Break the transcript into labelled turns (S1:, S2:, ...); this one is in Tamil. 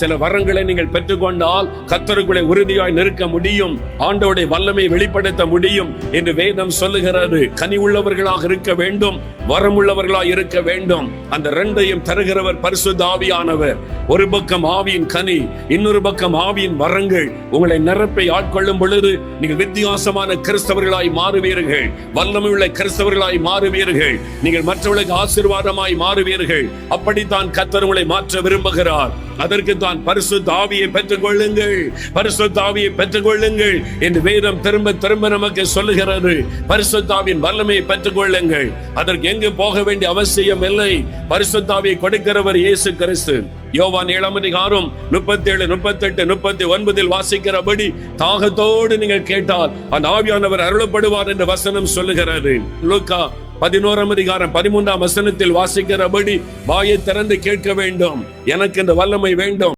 S1: சில வரங்களை நீங்கள் பெற்றுக்கொண்டால் கத்தருக்குள்ளே உறுதியாய் நிற்க முடியும். ஆண்டோடைய வல்லமை வெளிப்படுத்த முடியும் என்று வேதம் சொல்லுகிறது. கனி உள்ளவர்களாக இருக்க வேண்டும் வரமுள்ளவர்களாய் இருக்க வேண்டும். அந்த ரெண்டையும் தருகிறவர் பரிசுத்த ஆவியானவர். ஒரு பக்கம் ஆவியின் கனி இன்னொரு பக்கம் ஆவியின் வரங்கள். உங்களை நிரப்பை ஆட்கொள்ளும் பொழுது நீங்கள் வித்தியாசமான கிறிஸ்தவர்களாய் மாறுவீர்கள். வல்லமையுள்ள கிறிஸ்தவர்களாய் மாறுவீர்கள். நீங்கள் மற்றவர்களுக்கு ஆசீர்வாதமாய் மாறுவீர்கள். அப்படித்தான் கத்தர் உங்களை மாற்ற விரும்புகிறார். அதற்கு தான் பரிசு தாவியை பெற்றுக் கொள்ளுங்கள் பரிசு தாவியை பெற்றுக் கொள்ளுங்கள் என்று வேதம் திரும்ப திரும்ப நமக்கு சொல்லுகிறது. பரிசுத்தாவின் வல்லமையை பெற்றுக் கொள்ளுங்கள் அதற்கு எங்கு போக வேண்டிய அவசியம் இல்லை. பரிசுத்தாவியை கொடுக்கிறவர் இயேசு கிறிஸ்து. யோவான் ஏழாம் அதிகாரம் முப்பத்தி ஏழு முப்பத்தி எட்டு முப்பத்தி ஒன்பதில் வாசிக்கிறபடி தாகத்தோடு நீங்கள் கேட்டால் அந்த ஆவியானவர் அருளப்படுவார் என்று வசனம் சொல்லுகிறது. லூக்கா பதினோராம் அதிகாரம் பதிமூன்றாம் வசனத்தில் வாசிக்கிறபடி வாயை திறந்து கேட்க வேண்டும். எனக்கு இந்த வல்லமை வேண்டும்.